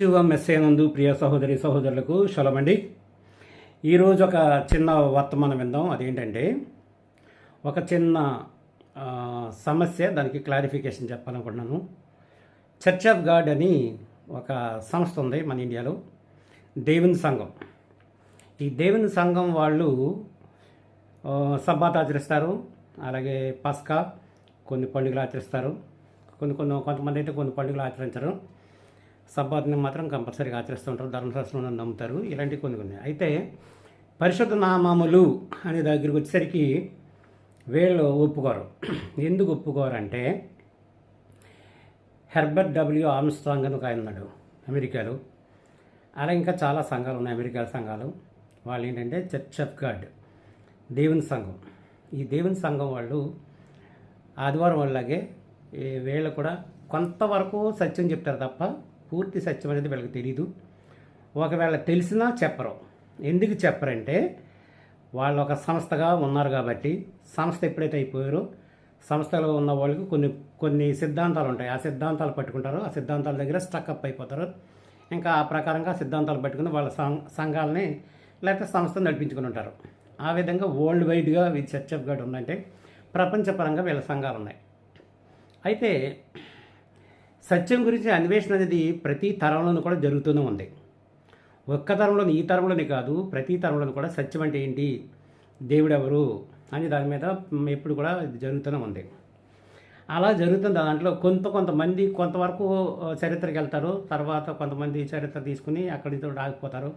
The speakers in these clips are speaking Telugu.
శివ మెస్సేనందు ప్రియ సహోదరి సహోదరులకు శలమండి ఈరోజు ఒక చిన్న వర్తమానం విందాం. అదేంటంటే ఒక చిన్న సమస్య దానికి క్లారిఫికేషన్ చెప్పాలనుకుంటున్నాను. చర్చ్ ఆఫ్ గాడ్ అని ఒక సంస్థ ఉంది మన ఇండియాలో దేవుని సంఘం. ఈ దేవుని సంఘం వాళ్ళు సబ్బాత్ ఆచరిస్తారు. అలాగే పస్కా కొన్ని పండుగలు ఆచరిస్తారు. కొన్ని కొన్ని కొంతమంది అయితే కొన్ని పండుగలు ఆచరించరు. సంపాదన మాత్రం కంపల్సరీగా ఆచరిస్తుంటారు ధర్మశాస్త్రంలో నమ్ముతారు ఇలాంటివి కొన్ని కొన్ని అయితే పరిశుద్ధ నామములు అనే దగ్గరికి వచ్చేసరికి వీళ్ళు ఒప్పుకోరు. ఎందుకు ఒప్పుకోరు అంటే హెర్బర్ట్ డబ్ల్యూ ఆర్మ్స్ట్రాంగ్ అని ఒక ఆయన ఉన్నాడు అమెరికాలో. అలా ఇంకా చాలా సంఘాలు ఉన్నాయి అమెరికా సంఘాలు. వాళ్ళు ఏంటంటే చర్చ్ ఆఫ్ గాడ్ దేవుని సంఘం. ఈ దేవుని సంఘం వాళ్ళు ఆదివారం వాళ్ళలాగే ఈ వీళ్ళు కూడా కొంతవరకు సత్యం చెప్తారు తప్ప పూర్తి సత్యం అనేది వీళ్ళకి తెలియదు ఒకవేళ తెలిసినా చెప్పరు. ఎందుకు చెప్పరంటే వాళ్ళు ఒక సంస్థగా ఉన్నారు కాబట్టి సంస్థ ఎప్పుడైతే అయిపోయారో సంస్థలో ఉన్న వాళ్ళకి కొన్ని కొన్ని సిద్ధాంతాలు ఉంటాయి. ఆ సిద్ధాంతాలు పట్టుకుంటారు. ఆ సిద్ధాంతాల దగ్గర స్టక్అప్ అయిపోతారు. ఇంకా ఆ ప్రకారంగా సిద్ధాంతాలు పట్టుకుని వాళ్ళ సం- సంఘాలని లేకపోతే సంస్థను నడిపించుకుని ఉంటారు. ఆ విధంగా వరల్డ్ వైడ్గా ఈ చర్చ్ ఆఫ్ గాడ్ ఉందంటే ప్రపంచపరంగా వీళ్ళ సంఘాలు ఉన్నాయి అయితే సత్యం గురించి అన్వేషణ అనేది ప్రతి తరంలోనూ కూడా జరుగుతూనే ఉంది. ఒక్క తరంలోని ఈ తరంలోనే కాదు ప్రతి తరంలోనూ కూడా సత్యం అంటే ఏంటి దేవుడెవరు అని దాని మీద ఎప్పుడు కూడా జరుగుతూనే ఉంది. అలా జరుగుతుంది దాంట్లో కొంత కొంతమంది కొంతవరకు చరిత్రకి వెళ్తారు తర్వాత కొంతమంది చరిత్ర తీసుకుని అక్కడి నుంచి కూడా ఆగిపోతారు.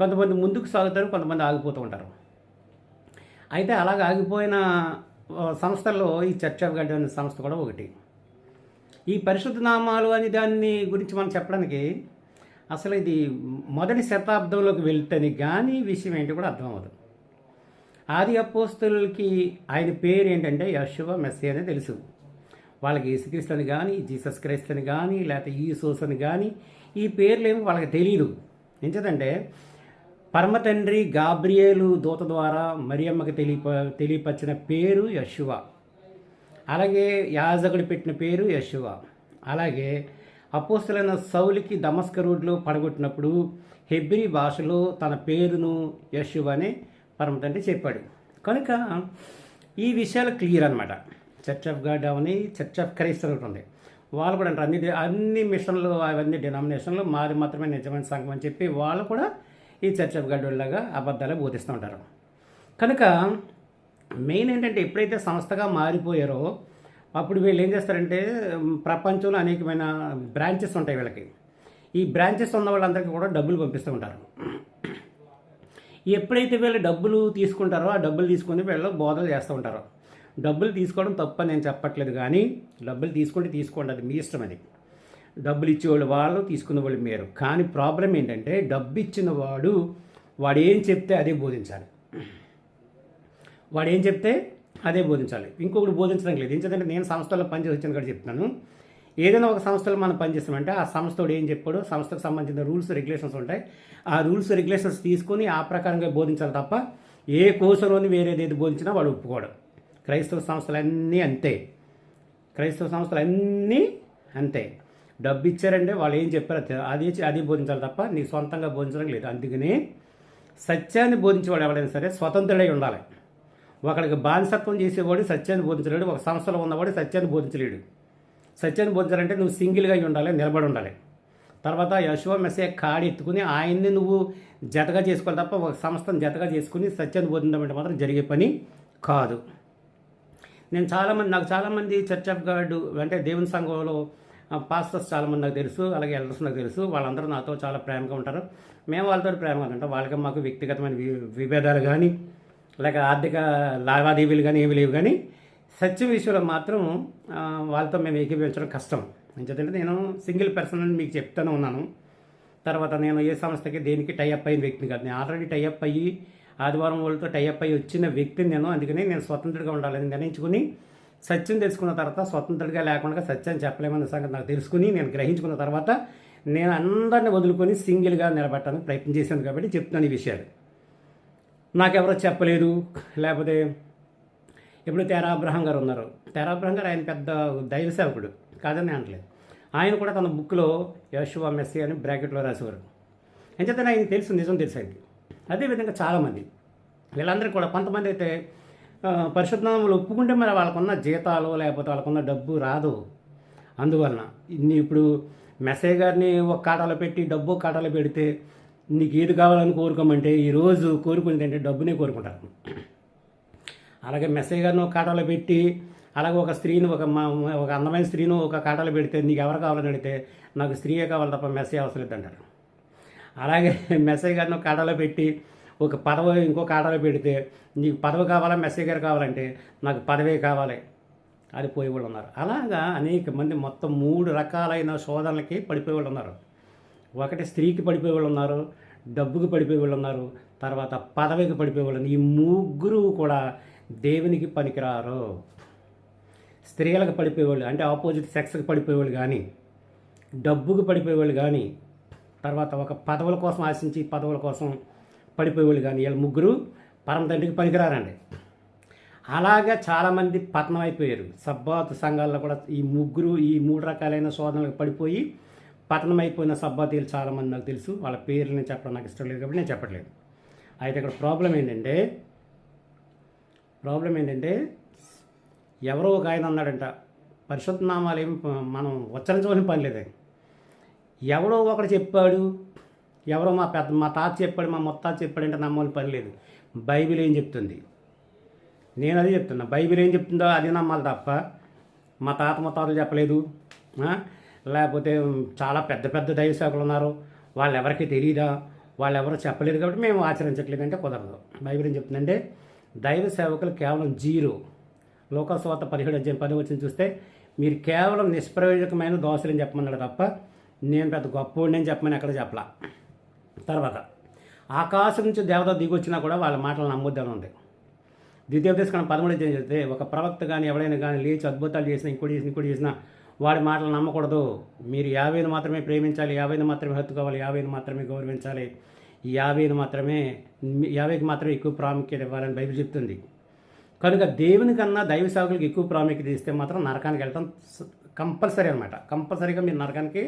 కొంతమంది ముందుకు సాగుతారు కొంతమంది ఆగిపోతూ ఉంటారు. అయితే అలాగ ఆగిపోయిన సంస్థల్లో ఈ చర్చ్ ఆఫ్ గాడ్ అనే సంస్థ కూడా ఒకటి. ఈ పరిశుద్ధ నామాలు అని దాన్ని గురించి మనం చెప్పడానికి అసలు ఇది మొదటి శతాబ్దంలోకి వెళ్తేనే కానీ విషయం ఏంటి కూడా అర్థం అవ్వదు. ఆది అపోస్తులకి ఆయన పేరు ఏంటంటే యశువ మెస్సీ అని తెలుసు. వాళ్ళకి యేసుక్రీస్తు అని కానీ జీసస్ క్రైస్త్ అని కానీ లేకపోతే ఈసోస్ అని కానీ ఈ పేర్లు ఏమి వాళ్ళకి తెలియదు ఎంచేదంటే పరమతండ్రి గాబ్రియేలు దూత ద్వారా మరియమ్మకి తెలియప తెలియపరిచిన పేరు యశువ అలాగే యాజకుడు పెట్టిన పేరు యశువ అలాగే అపోస్తులైన సౌలికి దమస్క రోడ్లో పడగొట్టినప్పుడు హెబ్రి భాషలో తన పేరును యశువ అని పరమతండ్రి చెప్పాడు. కనుక ఈ విషయాలు క్లియర్ అనమాట చర్చ్ ఆఫ్ గాడ్ అవని చర్చ్ ఆఫ్ క్రైస్ట్ ఒకటి ఉంది. వాళ్ళు కూడా అంటారు అన్ని అన్ని మిషన్లు అవన్నీ డినామినేషన్లు మాది మాత్రమే నిజమైన సంఘం అని చెప్పి వాళ్ళు కూడా ఈ చర్చ్ ఆఫ్ గాడ్ లాగా అబద్ధాలు బోధిస్తూ ఉంటారు. కనుక మెయిన్ ఏంటంటే ఎప్పుడైతే సంస్థగా మారిపోయారో అప్పుడు వీళ్ళు ఏం చేస్తారంటే ప్రపంచంలో అనేకమైన బ్రాంచెస్ ఉంటాయి వీళ్ళకి. ఈ బ్రాంచెస్ ఉన్న వాళ్ళందరికీ కూడా డబ్బులు పంపిస్తూ ఉంటారు. ఎప్పుడైతే వీళ్ళు డబ్బులు తీసుకుంటారో ఆ డబ్బులు తీసుకొని వీళ్ళు బోధలు చేస్తూ ఉంటారు. డబ్బులు తీసుకోవడం తప్పని నేను చెప్పట్లేదు కానీ డబ్బులు తీసుకుంటే తీసుకోండి అది మీ ఇష్టం అది. డబ్బులు ఇచ్చేవాళ్ళు వాళ్ళు తీసుకున్న వాళ్ళు మీరు. కానీ ప్రాబ్లం ఏంటంటే డబ్బు ఇచ్చిన వాడు వాడు ఏం చెప్తే అదే బోధించాలి. వాడు ఏం చెప్తే అదే బోధించాలి. ఇంకొకటి బోధించడం లేదు. ఎందుకంటే నేను సంస్థలో పనిచేసి వచ్చిన కూడా చెప్తున్నాను. ఏదైనా ఒక సంస్థలో మనం పనిచేస్తామంటే ఆ సంస్థోడు ఏం చెప్పాడో? సంస్థకు సంబంధించిన రూల్స్ రెగ్యులేషన్స్ ఉంటాయి. ఆ రూల్స్ రెగ్యులేషన్స్ తీసుకొని ఆ ప్రకారంగా బోధించాలి తప్ప ఏ కోసంలోని వేరేది ఏది బోధించినా వాడు ఒప్పుకోడు. క్రైస్తవ సంస్థలన్నీ అంతే. క్రైస్తవ సంస్థలు అన్నీ అంతే. డబ్బు ఇచ్చారంటే వాళ్ళు ఏం చెప్పారో? అది అది బోధించాలి తప్ప నీ సొంతంగా బోధించడం లేదు. అందుకని సత్యాన్ని బోధించేవాడు ఎవరైనా సరే స్వతంత్రుడై ఉండాలి. ఒకడికి బానిసత్వం చేసేవాడు సత్యాన్ని బోధించలేడు ఒక సంస్థలో ఉన్నవాడు సత్యాన్ని బోధించలేడు. సత్యాన్ని బోధించాలంటే నువ్వు సింగిల్గా అయి ఉండాలి నిలబడి ఉండాలి. తర్వాత యశో మెస్సే కాడి ఎత్తుకుని ఆయన్ని నువ్వు జతగా చేసుకోవాలి తప్ప ఒక సంస్థను జతగా చేసుకుని సత్యాన్ని బోధించడం అంటే మాత్రం జరిగే పని కాదు. నేను చాలామంది నాకు చాలామంది చర్చ్ ఆఫ్ గాడ్ అంటే దేవుని సంఘంలో పాస్టర్స్ చాలామంది నాకు తెలుసు అలాగే ఎల్డర్స్ నాకు తెలుసు. వాళ్ళందరూ నాతో చాలా ప్రేమగా ఉంటారు. మేము వాళ్ళతో ప్రేమగా ఉంటాం. వాళ్ళకి మాకు వ్యక్తిగతమైన వి- విభేదాలు కానీ లేక ఆర్థిక లావాదేవీలు కానీ ఏమి లేవు కానీ సత్యం విషయంలో మాత్రం వాళ్ళతో మేము ఏకీభవించడం కష్టం. ఎందుకంటే నేను సింగిల్ పర్సన్ అని మీకు చెప్తూనే ఉన్నాను. తర్వాత నేను ఏ సంస్థకి దేనికి టైఅప్ అయిన వ్యక్తిని కాదు. నేను ఆల్రెడీ టైఅప్ అయ్యి ఆదివారం వాళ్ళతో టైఅప్ అయ్యి వచ్చిన వ్యక్తిని నేను అందుకని నేను స్వతంత్రుడిగా ఉండాలని నిర్ణయించుకుని సత్యం తెలుసుకున్న తర్వాత స్వతంత్రుడిగా లేకుండా సత్యాన్ని చెప్పలేమన్న సంగతి నాకు తెలుసుకుని నేను గ్రహించుకున్న తర్వాత నేను అందరిని వదులుకొని సింగిల్గా నిలబెట్టడానికి ప్రయత్నం చేశాను కాబట్టి చెప్తున్నాను ఈ విషయాలు. నాకెవరో చెప్పలేదు. లేకపోతే ఇప్పుడు తేరాబ్రహం గారు ఉన్నారు. తేరాబ్రహం గారు ఆయన పెద్ద దైవ సేవకుడు. కాదని అనట్లేదు ఆయన కూడా తన బుక్లో యశువా మెస్సీ అని బ్రాకెట్లో రాసేవారు. ఎంచేతనే ఆయన తెలుసు నిజం తెలుసు ఆయనకి. అదేవిధంగా చాలామంది. వీళ్ళందరికీ కూడా కొంతమంది అయితే ఆ, పరిశుద్ధనామలు ఒప్పుకుంటే మరి వాళ్ళకున్న జీతాలు లేకపోతే వాళ్ళకున్న డబ్బు రాదు. అందువలన ఇన్ని ఇప్పుడు మెసేజ్ గారిని ఒక కాటాలో పెట్టి డబ్బు కాటాలో పెడితే నీకు ఏది కావాలని కోరుకోమంటే ఈరోజు కోరుకునేది అంటే డబ్బునే కోరుకుంటారు. అలాగే మెసేజ్ గారిని ఒక కాటాలో పెట్టి అలాగే ఒక స్త్రీని ఒక మా ఒక అందమైన స్త్రీని ఒక కాటాలో పెడితే నీకు ఎవరు కావాలని అడిగితే నాకు స్త్రీయే కావాలి తప్ప మెసేజ్ అవసరం లేదంటారు. అలాగే మెసేజ్ గారిని ఒక కాటాలో పెట్టి ఒక పదవి ఇంకో కాటాలో పెడితే నీకు పదవి కావాలా మెసేజ్ గారు కావాలంటే నాకు పదవే కావాలి అది పోయే వాళ్ళు ఉన్నారు. అలాగా అనేక మంది మొత్తం మూడు రకాలైన శోధనలకి పడిపోయే వాళ్ళు ఉన్నారు. ఒకటి స్త్రీకి పడిపోయే వాళ్ళు ఉన్నారు డబ్బుకి పడిపోయే వాళ్ళు ఉన్నారు తర్వాత పదవికి పడిపోయే వాళ్ళు ఈ ముగ్గురు కూడా దేవునికి పనికిరారు. స్త్రీలకు పడిపోయేవాళ్ళు అంటే ఆపోజిట్ సెక్స్కి పడిపోయేవాళ్ళు కానీ డబ్బుకు పడిపోయేవాళ్ళు కానీ తర్వాత ఒక పదవుల కోసం ఆశించి పదవుల కోసం పడిపోయేవాళ్ళు కానీ వీళ్ళ ముగ్గురు పరమతండ్రికి పనికిరారండి. అలాగా చాలామంది పతనం అయిపోయారు. సబ్బాతు సంఘాల్లో కూడా ఈ ముగ్గురు ఈ మూడు రకాలైన శోధనలకు పడిపోయి పతనమైపోయిన అయిపోయిన సబ్బాతీలు చాలామంది నాకు తెలుసు. వాళ్ళ పేర్లు నేను చెప్పడం నాకు ఇష్టం లేదు కాబట్టి నేను చెప్పట్లేదు. అయితే ఇక్కడ ప్రాబ్లం ఏంటంటే ప్రాబ్లం ఏంటంటే ఎవరో ఒక ఆయన అన్నాడంట పరిశుద్ధ నామాలు ఏం మనం ఉచ్చరించవలసిన పని లేదు. ఎవరో ఒకడు చెప్పాడు ఎవరో మా పెద్ద మా తాత చెప్పాడు మా మొత్తాత చెప్పాడంటే నమ్మని పని లేదు. బైబిల్ ఏం చెప్తుంది? నేను అదే చెప్తున్నా. బైబిల్ ఏం చెప్తుందో అది నమ్మాలి తప్ప మా తాత ముత్తాతలు చెప్పలేదు. లేకపోతే చాలా పెద్ద పెద్ద దైవ సేవకులు ఉన్నారు. వాళ్ళు ఎవరికి తెలియదా వాళ్ళు ఎవరు చెప్పలేదు కాబట్టి మేము ఆచరించట్లేదు అంటే కుదరదు. బైబిల్ ఏం చెప్తుందంటే దైవ సేవకులు కేవలం జీరో. లోకస్వాత పదిహేడు అధ్యాయం పది వచ్చిన చూస్తే మీరు కేవలం నిష్ప్రయోజకమైన దోశలని చెప్పమన్నాడు తప్ప నేను పెద్ద గొప్పవాడిని అని చెప్పమని ఎక్కడ చెప్పలా? తర్వాత ఆకాశం నుంచి దేవత దిగొచ్చినా కూడా వాళ్ళ మాటలు నమ్మొద్దని ఉంది. ద్వితీయోపదేశం పదమూడు చెప్తే ఒక ప్రవక్త కానీ ఎవరైనా కానీ లేచి అద్భుతాలు చేసినా ఇంకోటి చేసిన ఇంకోటి చేసినా వాడి మాటలు నమ్మకూడదు. మీరు యాభైని మాత్రమే ప్రేమించాలి యాభైని మాత్రమే హత్తుకోవాలి యాభైని మాత్రమే గౌరవించాలి. యాభైని మాత్రమే యాభైకి మాత్రమే ఎక్కువ ప్రాముఖ్యత ఇవ్వాలని బైబిల్ చెప్తుంది. కనుక దేవుని కన్నా దైవ సేవకులకు ఎక్కువ ప్రాముఖ్యత ఇస్తే మాత్రం నరకానికి వెళ్ళటం కంపల్సరీ అనమాట కంపల్సరీగా మీరు నరకానికి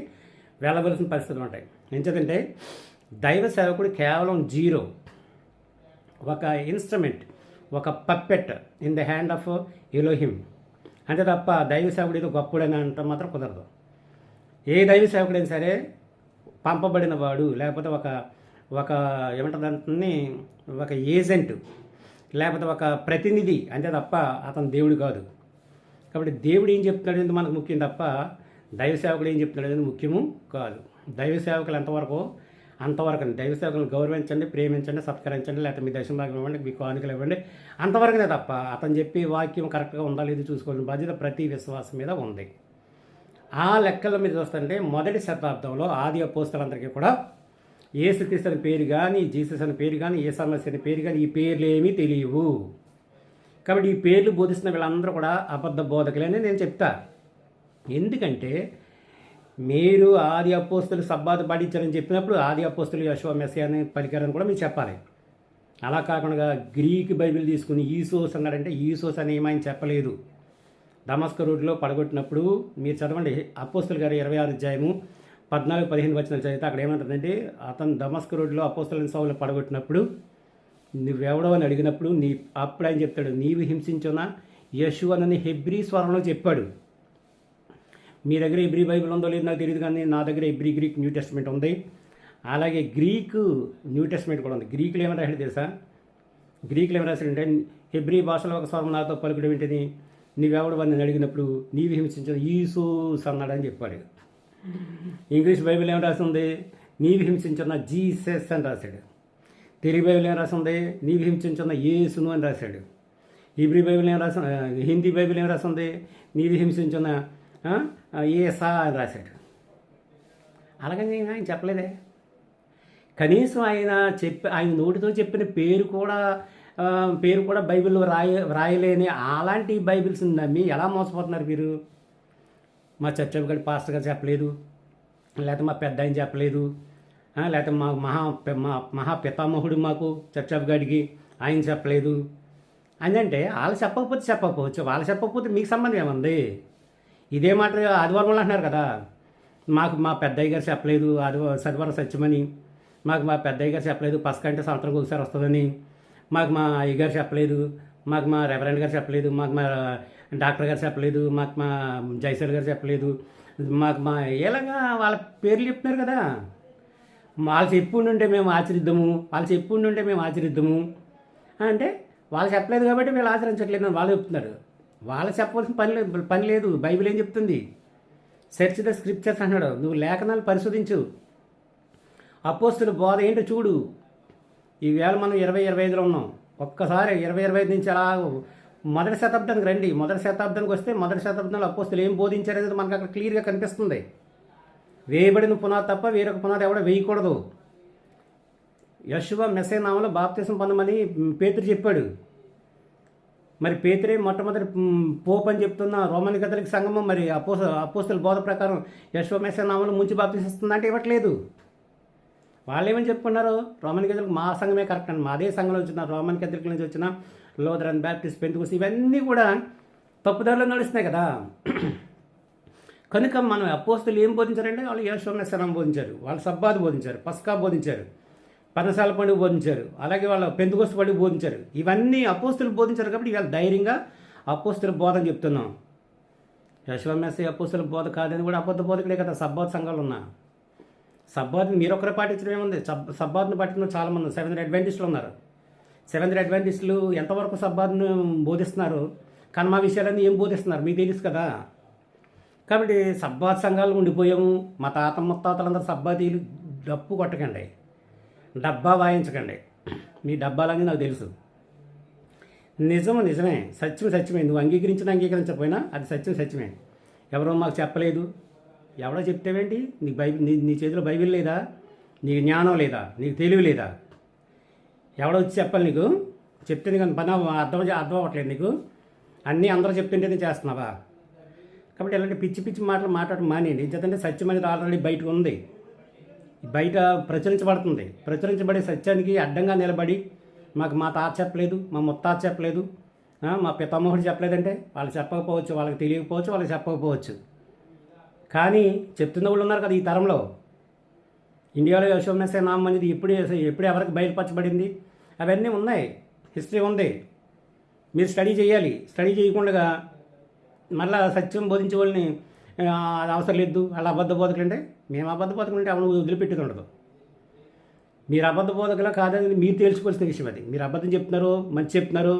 వెళ్ళవలసిన పరిస్థితులు ఉంటాయి. ఎంచేతంటే దైవ సేవకుడు కేవలం జీరో ఒక ఇన్స్ట్రుమెంట్ ఒక puppet in the hand of Elohim అంతే తప్ప దైవ సేవకుడు ఏదో గొప్పడని అంటే మాత్రం కుదరదు. ఏ దైవ సేవకుడైనా సరే పంపబడిన వాడు లేకపోతే ఒక ఒక ఏమంటారు దాన్ని ఒక ఏజెంట్ లేకపోతే ఒక ప్రతినిధి అంతే తప్ప అతను దేవుడు కాదు. కాబట్టి దేవుడు ఏం చెప్తున్నాడు అనేది మనకు ముఖ్యం తప్ప దైవ సేవకుడు ఏం చెప్తున్నాడు అనేది ముఖ్యము కాదు. దైవ సేవకులు ఎంతవరకు అంతవరకు దైవ సేవకులను గౌరవించండి ప్రేమించండి సత్కరించండి లేకపోతే మీ దర్శన భాగం ఇవ్వండి మీ కానుకలు ఇవ్వండి. అంతవరకునే తప్ప అతను చెప్పి వాక్యం కరెక్ట్గా ఉందా లేదు చూసుకోవాలని బాధ్యత ప్రతి విశ్వాసం మీద ఉంది. ఆ లెక్కల మీద చూస్తుంటే మొదటి శతాబ్దంలో ఆది అపోస్తులందరికీ కూడా ఏసుక్రీస్తు అనే పేరు కానీ జీసస్ అని పేరు కానీ ఏసామస్ అనే పేరు కానీ ఈ పేర్లు ఏమీ తెలియవు. కాబట్టి ఈ పేర్లు బోధిస్తున్న వీళ్ళందరూ కూడా అబద్ధ బోధకులని నేను చెప్తా. ఎందుకంటే మీరు ఆది అపోస్తులు సబ్బాతు పాటించారని చెప్పినప్పుడు ఆది అపోస్తులు యశో మెస్సీ అని పలికారని కూడా మీరు చెప్పాలి. అలా కాకుండా గ్రీక్ బైబిల్ తీసుకుని ఈసోస్ అన్నాడంటే ఈసోస్ అని ఏమైనా చెప్పలేదు. దమస్క రోడ్లో పడగొట్టినప్పుడు మీరు చదవండి అపోస్తులు గారు ఇరవై ఆరు అధ్యాయము పద్నాలుగు పదిహేను వచ్చిన చదివితే అక్కడ ఏమంటుందంటే అతను దమస్క రోడ్లో అపోస్తులని సౌలు పడగొట్టినప్పుడు నువ్వెవడో అని అడిగినప్పుడు నీ అప్పుడు ఆయన చెప్తాడు నీవు హింసించున? యశు అని హెబ్రీ స్వరంలో చెప్పాడు. మీ దగ్గర ఎబ్రి బైబిల్ ఉందో లేదో నాకు తెలియదు కానీ నా దగ్గర ఎబ్రీ గ్రీక్ న్యూ టెస్ట్మెంట్ ఉంది. అలాగే గ్రీకు న్యూ టెస్ట్మెంట్ కూడా ఉంది. గ్రీకులు ఏమైనా రాశాడు తెలుసా? గ్రీకులు ఏమైనా రాశాడంటే హెబ్రీ భాషలో ఒక స్వరం నాతో పలుకుడు ఏంటిది నీవెవడు వాడిని అడిగినప్పుడు నీవి హింసించిన ఈసూస్ అని చెప్పాడు ఇంగ్లీష్ బైబిల్ ఏం రాసింది? నీవి హింసించిన జీసస్ అని రాశాడు. తెలుగు బైబిల్ ఏం రాసింది? నీవి హింసించిన యేసును అని రాశాడు. హిబ్రీ బైబిల్ ఏం రాసి హిందీ బైబిల్ ఏం రాసింది? నీవి హింసించిన ఏసా అని రాశాడు. అలాగని ఆయన చెప్పలేదే. కనీసం ఆయన చెప్పి ఆయన నోటితో చెప్పిన పేరు కూడా పేరు కూడా బైబిల్లో రాయ రాయలేని అలాంటి బైబిల్స్ నమ్మి ఎలా మోసపోతున్నారు మీరు? మా చర్చ్ గడి పాస్టర్ గారు చెప్పలేదు. లేకపోతే మా పెద్ద ఆయన చెప్పలేదు. లేకపోతే మా మహా మా మహా పితామహుడు మాకు చర్చ్ గడికి ఆయన చెప్పలేదు. అదంటే వాళ్ళు చెప్పకపోతే చెప్పకపోవచ్చు. వాళ్ళు చెప్పకపోతే మీకు సంబంధం ఏముంది? ఇదే మాట ఆదివారం అంటున్నారు కదా. మాకు మా పెద్దయ్య గారు చెప్పలేదు ఆదివారం శనివారం సత్యమని. మాకు మా పెద్దయ్య గారు చెప్పలేదు పసకంటే సంవత్సరం ఒకసారి వస్తుందని. మాకు మా అయ్య గారు చెప్పలేదు మాకు మా రెవరెండ్ గారు చెప్పలేదు మాకు మా డాక్టర్ గారు చెప్పలేదు మాకు మా జైసల్ గారు చెప్పలేదు. మాకు మా ఇలాగా వాళ్ళ పేర్లు చెప్తున్నారు కదా. వాళ్ళు చెప్పుండుంటే మేము ఆచరిద్దాము వాళ్ళు చెప్పుండుంటే మేము ఆచరిద్దాము. అంటే వాళ్ళు చెప్పలేదు కాబట్టి వీళ్ళు ఆచరించట్లేదు అని వాళ్ళు చెప్తున్నారు. వాళ్ళు చెప్పవలసిన పని లేదు పని లేదు. బైబిల్ ఏం చెప్తుంది? సెర్చ్ ద స్క్రిప్చర్స్ అంటున్నాడు. నువ్వు లేఖనాలు పరిశోధించు. అపోస్తుల బోధ ఏంటో చూడు. ఈవేళ మనం ఇరవై ఇరవై ఐదులో ఉన్నాం. ఒక్కసారి ఇరవై ఇరవై ఐదు నుంచి అలా మొదటి శతాబ్దానికి రండి. మొదటి శతాబ్దానికి వస్తే మొదటి శతాబ్దంలో అపోస్తులు ఏం బోధించారనేది మనకు అక్కడ క్లియర్గా కనిపిస్తుంది. వేయబడిన పునాది తప్ప వేరొక పునాది ఎవడ వేయకూడదు. యశువ మెస్సే నామలో బాప్తీసం పొందమని పేతురు చెప్పాడు. మరి పేతురే మొట్టమొదటి మ్, పోప్ అని చెప్తున్న రోమన్ కథలిక్ సంఘము మరి అపోస అపోస్తుల బోధ ప్రకారం యశువ మెస్సే ముంచి బాప్తీసిస్తుందంటే ఇవ్వట్లేదు. వాళ్ళు ఏమని చెప్పుకున్నారు? రోమన్ కథలకు మా సంఘమే కరెక్ట్ అండి మాదే సంఘంలో వచ్చిన రోమన్ కథలిక్ నుంచి వచ్చిన లోదరన్ బ్యాప్టిస్ట్ పెంతుకోస్ ఇవన్నీ కూడా తప్పుదారిలో నడుస్తున్నాయి కదా. కనుక మనం అపోస్తులు ఏం బోధించారంటే వాళ్ళు యేషోమేశ్వరం బోధించారు. వాళ్ళు సబ్బాది బోధించారు పస్కా బోధించారు. పనసాల పండుగ బోధించారు. అలాగే వాళ్ళ పెందుకోస పండుగ బోధించారు. ఇవన్నీ అపోస్తులు బోధించారు కాబట్టి ఇవాళ ధైర్యంగా అపోస్తుల బోధన చెప్తున్నాం. యశ్వమేశ్వరి అపోస్తుల బోధ కాదని కూడా అబద్ధ బోధకుడే కదా సబ్బాత్ సంఘాలు ఉన్నా సబ్బాత్ని మీరు పాటించడం ఏముంది? సబ్ సబ్బాత్ని పాటించడం చాలా మంది సెవెంత్ అడ్వాంటిస్టులు ఉన్నారు. సెవెంత్ అడ్వాంటిస్టులు ఎంతవరకు సబ్బాత్ను బోధిస్తున్నారు? కన్మ విషయాలన్నీ ఏం బోధిస్తున్నారు? మీకు తెలుసు కదా. కాబట్టి సబ్బాత్ సంఘాలు ఉండిపోయాము. మా తాత ముత్తాతలందరూ సబ్బాతీలు డప్పు కొట్టకండి. డబ్బా వాయించకండి. మీ డబ్బాలన్నీ నాకు తెలుసు. నిజము నిజమే. సత్యం సత్యమే. నువ్వు అంగీకరించిన అంగీకరించకపోయినా అది సత్యం సత్యమే. ఎవరో మాకు చెప్పలేదు. ఎవడో చెప్తేవేంటి? నీ బైబిల్ నీ నీ చేతిలో బైబిల్ లేదా? నీకు జ్ఞానం లేదా? నీకు తెలివి లేదా? ఎవడో వచ్చి చెప్పాలి నీకు? చెప్తే నీకు పని అర్థం అర్థం అవ్వట్లేదు నీకు. అన్నీ అందరూ చెప్తుంటేనే చేస్తున్నావా? కాబట్టి ఇలాంటి పిచ్చి పిచ్చి మాటలు మాట్లాడటం మానేయండి. ఎందుకంటే సత్యం అనేది ఆల్రెడీ బయటకు ఉంది. బయట ప్రచురించబడుతుంది. ప్రచురించబడే సత్యానికి అడ్డంగా నిలబడి మాకు మా తాత చెప్పలేదు మా ముత్తాత చెప్పలేదు మా పితామహుడు చెప్పలేదంటే వాళ్ళు చెప్పకపోవచ్చు వాళ్ళకి తెలియకపోవచ్చు వాళ్ళకి చెప్పకపోవచ్చు. కానీ చెప్తున్న వాళ్ళు ఉన్నారు కదా ఈ తరంలో. ఇండియాలో యశోమేశ్వర నామం అనేది ఎప్పుడు ఎప్పుడు ఎవరికి బయలుపరచబడింది? అవన్నీ ఉన్నాయి. హిస్టరీ ఉంది. మీరు స్టడీ చేయాలి. స్టడీ చేయకుండా మళ్ళీ సత్యం బోధించే వాళ్ళని అది అవసరం లేదు. అలా అబద్ధ బోధకంటే అంటే మేము అబద్ధ బోధకులు అంటే అవును వదిలిపెట్టేది ఉండదు మీరు అబద్ధ బోధకులా కాదని మీరు తెలుసుకోవాల్సిన విషయం అది. మీరు అబద్ధం చెప్తున్నారు మంచి చెప్తున్నారు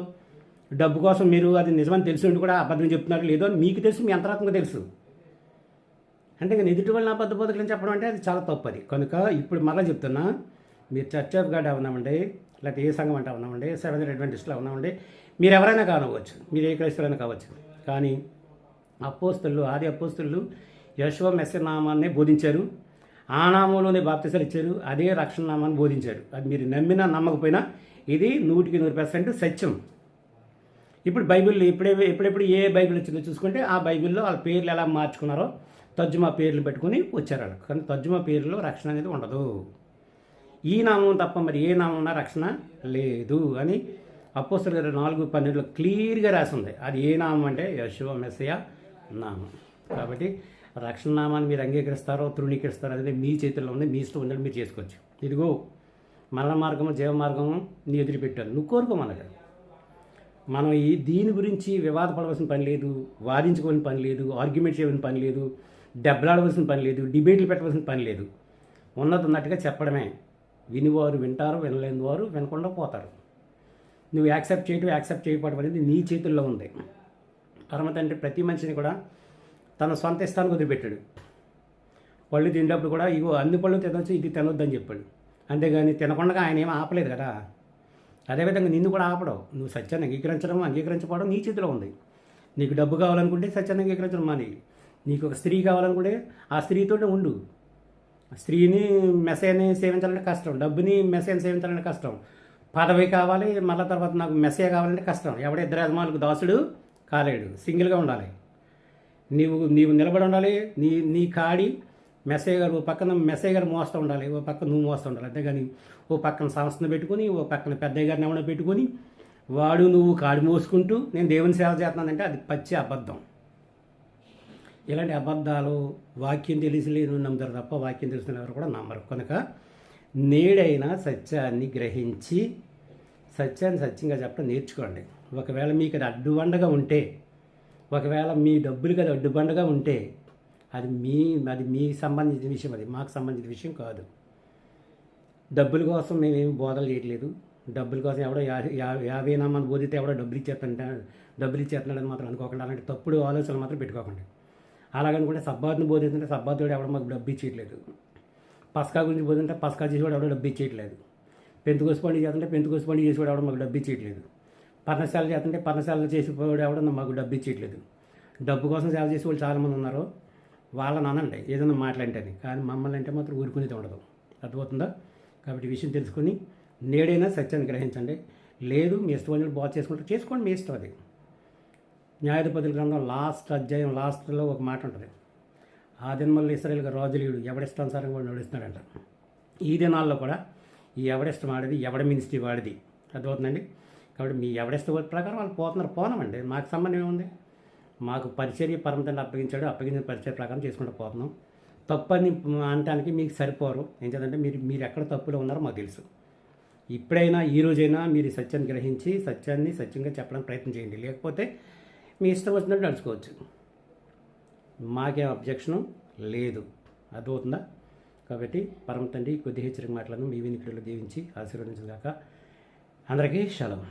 డబ్బు కోసం మీరు అది నిజమని తెలిసి ఉండి కూడా అబద్ధం చెప్తున్నారు లేదో మీకు తెలుసు మీ అంతరాత్మక తెలుసు. అంటే ఇంకా ఎదుటి వాళ్ళని అబద్ధ బోధకులు అని చెప్పడం అంటే అది చాలా తప్పు అది. కనుక ఇప్పుడు మరలా చెప్తున్నా మీరు చర్చ్ ఆఫ్ గాడ్ అవునామండి లేకపోతే ఏ సంఘం అంటే అవునామండి సెవెన్ అడ్వెంటిస్ట్లో ఉన్నామండి మీరు ఎవరైనా కానవచ్చు మీరు ఏ క్రైస్తవులైనా కావచ్చు. కానీ అపోస్తులు ఆది అపోస్తులు యశ్వ మెస్స నామాన్ని బోధించారు. ఆ నామంలోనే బాప్తిసాలు ఇచ్చారు. అదే రక్షణ నామాన్ని బోధించారు అది మీరు నమ్మినా నమ్మకపోయినా ఇది నూటికి నూరు పర్సెంట్ సత్యం. ఇప్పుడు బైబిల్ ఎప్పుడే ఎప్పుడెప్పుడు ఏ బైబిల్ వచ్చిందో చూసుకుంటే ఆ బైబిల్లో వాళ్ళ పేర్లు ఎలా మార్చుకున్నారో తర్జుమా పేర్లు పెట్టుకుని వచ్చారు వాళ్ళకి కానీ తర్జుమా పేర్లో రక్షణ అనేది ఉండదు. ఈ నామం తప్ప మరి ఏ నామం ఉన్నా రక్షణ లేదు అని అప్పోసర్ గారు నాలుగు పన్నెండులో క్లియర్గా రాసి ఉంది. అది ఏ నామం అంటే యశువ మెస్సయ నామం. కాబట్టి రక్షణ నామాన్ని మీరు అంగీకరిస్తారో తృణీకరిస్తారో అనేది మీ చేతుల్లో ఉంది మీ ఇష్టం ఉందని మీరు చేసుకోవచ్చు. ఇదిగో మరణ మార్గము జీవ మార్గము నీ ఎదురు పెట్టాను నువ్వు కోరుకోమన్నగా మనం ఈ దీని గురించి వివాదపడవలసిన పని లేదు వాదించుకోవాల్సిన పని లేదు ఆర్గ్యుమెంట్ చేయవలసిన పని లేదు డెబ్బలాడవలసిన పని లేదు డిబేట్లు పెట్టవలసిన పని లేదు. ఉన్నది ఉన్నట్టుగా చెప్పడమే. వినివారు వింటారు వినలేని వారు వినకుండా పోతారు. నువ్వు యాక్సెప్ట్ చేయటం యాక్సెప్ట్ చేయకపోవడం అనేది నీ చేతుల్లో ఉంది. పరమ తండ్రి ప్రతి మనిషిని కూడా తన సొంత ఇష్టానికి వదిలిపెట్టాడు. పళ్ళు తినేటప్పుడు కూడా ఇగో అన్ని పళ్ళు తినొచ్చు ఇది తినొద్దని చెప్పాడు. అంతేగాని తినకుండా ఆయన ఏం ఆపలేదు కదా. అదేవిధంగా నిన్ను కూడా ఆపడం. నువ్వు సత్యాన్ని అంగీకరించడం అంగీకరించకపోవడం నీ చేతిలో ఉంది. నీకు డబ్బు కావాలనుకుంటే సత్యాన్ని అంగీకరించడం మాని. నీకు ఒక స్త్రీ కావాలనుకుంటే ఆ స్త్రీతోనే ఉండు. ఆ స్త్రీని మెసేని సేవించాలంటే కష్టం. డబ్బుని మెసేని సేవించాలంటే కష్టం. పదవి కావాలి మళ్ళీ తర్వాత నాకు మెసేజ్ కావాలంటే కష్టం. ఎవడ ఇద్దరు యజమానులకు దాసుడు కాలేడు. సింగిల్గా ఉండాలి. నీవు నీవు నిలబడి ఉండాలి నీ నీ కాడి మెసేజ్ గారు ఓ పక్కన మెసేజ్ గారు మోస్తూ ఉండాలి ఓ పక్కన నువ్వు మోస్తూ ఉండాలి. అంతేగాని ఓ పక్కన సంస్థను పెట్టుకుని ఓ పక్కన పెద్దయ్య గారిని ఎవడో పెట్టుకుని వాడు నువ్వు కాడి మోసుకుంటూ నేను దేవుని సేవ చేస్తున్నానంటే అది పచ్చి అబద్ధం. ఇలాంటి అబద్ధాలు వాక్యం తెలిసి లేని నమ్ముతారు తప్ప వాక్యం తెలిసిన ఎవరు కూడా నమ్మరు. కనుక నేడైనా సత్యాన్ని గ్రహించి సత్యాన్ని సత్యంగా చెప్పడం నేర్చుకోండి. ఒకవేళ మీకు అది అడ్డువండగా ఉంటే ఒకవేళ మీ డబ్బులు కదా అడ్డుబండగా ఉంటే అది మీ అది మీకు సంబంధించిన విషయం అది. మాకు సంబంధించిన విషయం కాదు. డబ్బుల కోసం మేమేమి బోధలు చేయట్లేదు. డబ్బుల కోసం ఎవడో యాభై యాభై నామాన్ని బోధితే ఎవడో డబ్బులు ఇచ్చేస్తుంటే డబ్బులు ఇచ్చేస్తున్నాడని మాత్రం అనుకోకుండా అలాంటి తప్పుడు ఆలోచనలు మాత్రం పెట్టుకోకండి. అలాగనుకుంటే సబ్బాతుని బోధిస్తుంటే సబ్బాతుడు ఎవడో మాకు డబ్బు ఇచ్చేయట్లేదు. పస్కా గురించి బోధింటే పస్కా చేసేవాడు ఎవడో డబ్బు ఇచ్చేయట్లేదు. పెంతుకోసి పండుగ చేస్తుంటే పెంతుకోసి పండుగ చేసేవాడు ఎవడో మాకు డబ్బు ఇచ్చేయట్లేదు. పర్ణశాల చేస్తుంటే పర్ణశాలలో చేసిపోయాడు ఎవడన్నా మాకు డబ్బు ఇచ్చేయట్లేదు. డబ్బు కోసం సేవ చేసే వాళ్ళు చాలామంది ఉన్నారు వాళ్ళని అనండి ఏదైనా మాట్లాంటేనే కానీ మమ్మల్ని అంటే మాత్రం ఊరుకునేది ఉండదు. అర్థమవుతుందా? కాబట్టి విషయం తెలుసుకుని నేడైనా సత్యాన్ని గ్రహించండి. లేదు మీ ఇష్టం వచ్చినట్టు బాగా చేసుకుంటే చేసుకోండి మీ ఇష్టం అది. న్యాయాధిపతుల గ్రంథం లాస్ట్ అధ్యాయం లాస్ట్లో ఒక మాట ఉంటుంది. ఆ దినమల్లో ఇస్రాయల్గా రాజులీయుడు ఎవడిష్టానుసారంగా కూడా నడుస్తున్నాడంట ఈ దినాల్లో కూడా ఈ ఎవడిష్టం ఆడేది ఎవడ మినిస్ట్రీ వాడిది. అర్థమవుతుందండి? కాబట్టి మీ ఎవడిష్ట ప్రకారం వాళ్ళు పోతున్నారు. పోనామండి. మాకు సంబంధం ఏముంది? మాకు పరిచర్య పరమతండి అప్పగించాడు. అప్పగించిన పరిచయ ప్రకారం చేసుకుంటూ పోతున్నాం. తప్పని అనటానికి మీకు సరిపోరు. ఏం చేద్దంటే మీరు మీరు ఎక్కడ తప్పులో ఉన్నారో మాకు తెలుసు. ఇప్పుడైనా ఈ రోజైనా మీరు సత్యాన్ని గ్రహించి సత్యాన్ని సత్యంగా చెప్పడానికి ప్రయత్నం చేయండి. లేకపోతే మీ ఇష్టం వచ్చినట్టు నడుచుకోవచ్చు. మాకేం అబ్జెక్షను లేదు. అర్థమవుతుందా? కాబట్టి పరమ తండ్రి కొద్ది హెచ్చరిక మాటలను మీ వినికిడిలో దీవించి ఆశీర్వదించగాక అందరికీ శలం